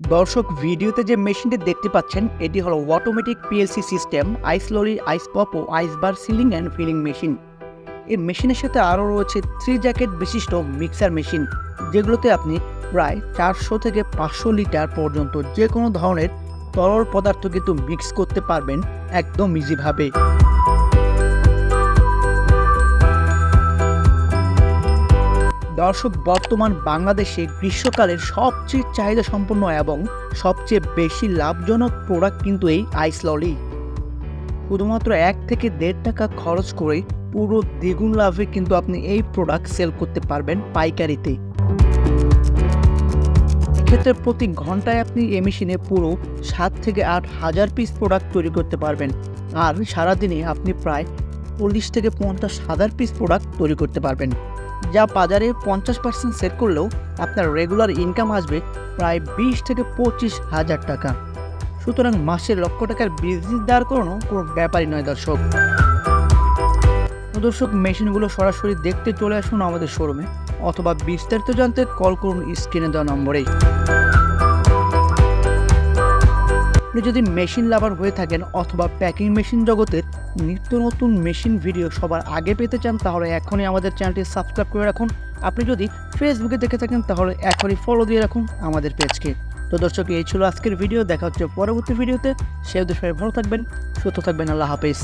দর্শক, ভিডিওতে যে মেশিনটি দেখতে পাচ্ছেন, এটি হলো automatic PLC system ice lolly ice pop O ice bar sealing and filling machine এই মেশিনের সাথে আরও রয়েছে থ্রি জ্যাকেট বিশিষ্ট মিক্সার মেশিন যেগুলোতে আপনি প্রায় চারশো থেকে পাঁচশো লিটার পর্যন্ত যে কোনো ধরনের তরল পদার্থ কিন্তু মিক্স করতে পারবেন একদম ইজিভাবে দর্শক, বর্তমান বাংলাদেশে গ্রীষ্মকালের সবচেয়ে চাহিদা সম্পন্ন এবং সবচেয়ে বেশি লাভজনক প্রোডাক্ট কিন্তু এই আইস ললি শুধুমাত্র এক থেকে দেড় টাকা খরচ করে পুরো দ্বিগুণ লাভে কিন্তু আপনি এই প্রোডাক্ট সেল করতে পারবেন পাইকারিতে। এক্ষেত্রে প্রতি ঘন্টায় আপনি এই মেশিনে পুরো সাত থেকে আট হাজার পিস প্রোডাক্ট তৈরি করতে পারবেন। আর সারাদিনে আপনি প্রায় চল্লিশ থেকে পঞ্চাশ হাজার পিস প্রোডাক্ট তৈরি করতে পারবেন। যা বাজারে পঞ্চাশ পার্সেন্ট সেট করলেও আপনার রেগুলার ইনকাম আসবে প্রায় বিশ থেকে পঁচিশ হাজার টাকা। সুতরাং মাসে লক্ষ টাকার বিজনেস দাঁড় করানো কোনো ব্যাপারই নয় দর্শক। দর্শক, মেশিনগুলো সরাসরি দেখতে চলে আসুন আমাদের শোরুমে অথবা বিস্তারিত জানতে কল করুন স্ক্রিনে দেওয়া নম্বরেই। আপনি যদি মেশিন লাভার হয়ে থাকেন অথবা প্যাকিং মেশিন জগতের নিত্য নতুন মেশিন ভিডিও সবার আগে পেতে চান, তাহলে এখনই আমাদের চ্যানেলটি সাবস্ক্রাইব করে রাখুন। আপনি যদি ফেসবুকে দেখে থাকেন, তাহলে এখনই ফলো দিয়ে রাখুন আমাদের পেজকে তো দর্শক, এই ছিল আজকের ভিডিও দেখা হচ্ছে পরবর্তী ভিডিওতে সে সবাই ভালো থাকবেন, সুস্থ থাকবেন, আল্লাহ হাফিজ।